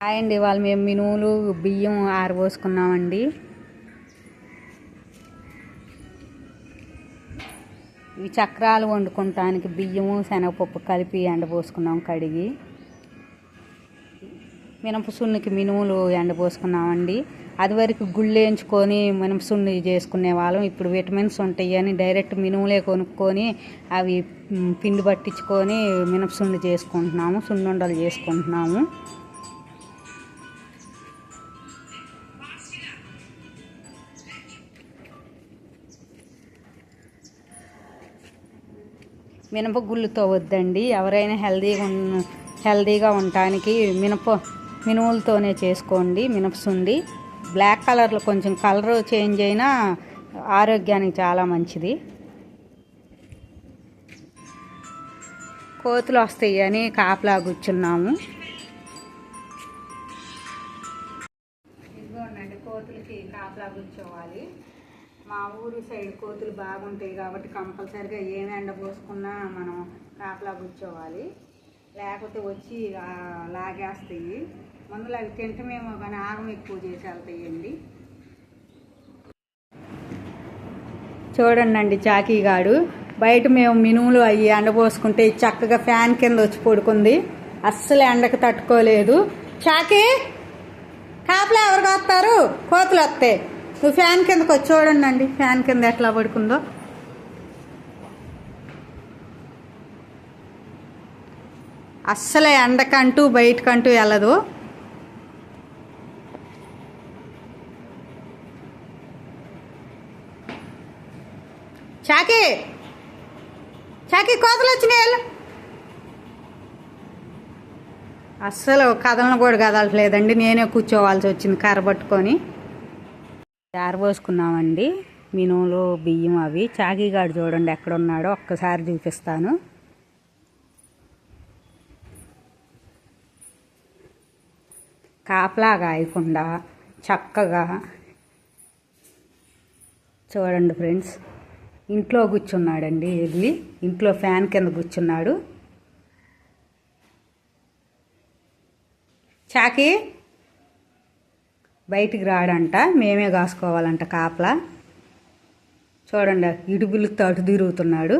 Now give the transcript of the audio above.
Hi అండి వాళ్ళు మేము మినుములు బియ్యం ఆరబోసుకున్నామండి ఇవి చక్రాలు వండుకుంటానికి బియ్యము శనగపప్పు కలిపి ఎండబోసుకున్నాం కడిగి. మినపసున్నికి మినుములు ఎండబోసుకున్నామండి అది వరకు గుళ్ళు వేయించుకొని మినప సున్ని చేసుకునే వాళ్ళం. ఇప్పుడు విటమిన్స్ ఉంటాయి అని డైరెక్ట్ మినుములే కొనుక్కొని అవి పిండి పట్టించుకొని మినప చేసుకుంటున్నాము సున్నుండలు చేసుకుంటున్నాము. మినప గుళ్ళుతో వద్దండి. ఎవరైనా హెల్దీగా హెల్దీగా ఉండటానికి మినప మినుములతోనే చేసుకోండి. మినపసుండి. బ్లాక్ కలర్లో కొంచెం కలర్ చేంజ్ అయినా ఆరోగ్యానికి చాలా మంచిది. కోతులు వస్తాయి అని కాపలా కూర్చున్నాము. ఇదిగోండి కోతులకి కాపలా కూర్చోవాలి. మా ఊరు సైడ్ కోతులు బాగుంటాయి కాబట్టి కంపల్సరిగా ఏమి ఎండ పోసుకున్నా మనం కాపలా కూర్చోవాలి. లేకపోతే వచ్చి లాగేస్తాయి. మందులు అవి తింటమేమో కానీ ఆగం ఎక్కువ చేసి వెళ్తాయండి. చూడండి చాకీ చాకీగాడు బయట మేము మినుములు అవి ఎండబోసుకుంటే పోసుకుంటే చక్కగా ఫ్యాన్ కింద వచ్చి పడుకుంది. అస్సలు ఎండకు తట్టుకోలేదు. చాకీ! కాపలా ఎవరికి వస్తారు? కోతులు వస్తాయి. నువ్వు ఫ్యాన్ కిందకు వచ్చి చూడండి అండి ఫ్యాన్ కింద ఎట్లా పడుకుందో. అస్సలే ఎండకంటూ బయటకంటూ వెళ్ళదు. చాకీ! చాకీ కోతలు వచ్చినాయి అస్సలు కథలను కూడా కదలట్లేదండి. నేనే కూర్చోవాల్సి వచ్చింది కర్ర పట్టుకొని. జారబోసుకున్నామండి మినుములు బియ్యం అవి. చాకీగాడు చూడండి ఎక్కడ ఉన్నాడో ఒక్కసారి చూపిస్తాను. కాపలా కాయకుండా చక్కగా చూడండి ఫ్రెండ్స్. ఇంట్లో కూర్చున్నాడండి వెళ్ళి ఇంట్లో ఫ్యాన్ కింద కూర్చున్నాడు. చాకీ? బయటికి రాడంట మేమే కాసుకోవాలంట కాపలా. చూడండి ఇడుగులు అటు తిరుగుతున్నాడు.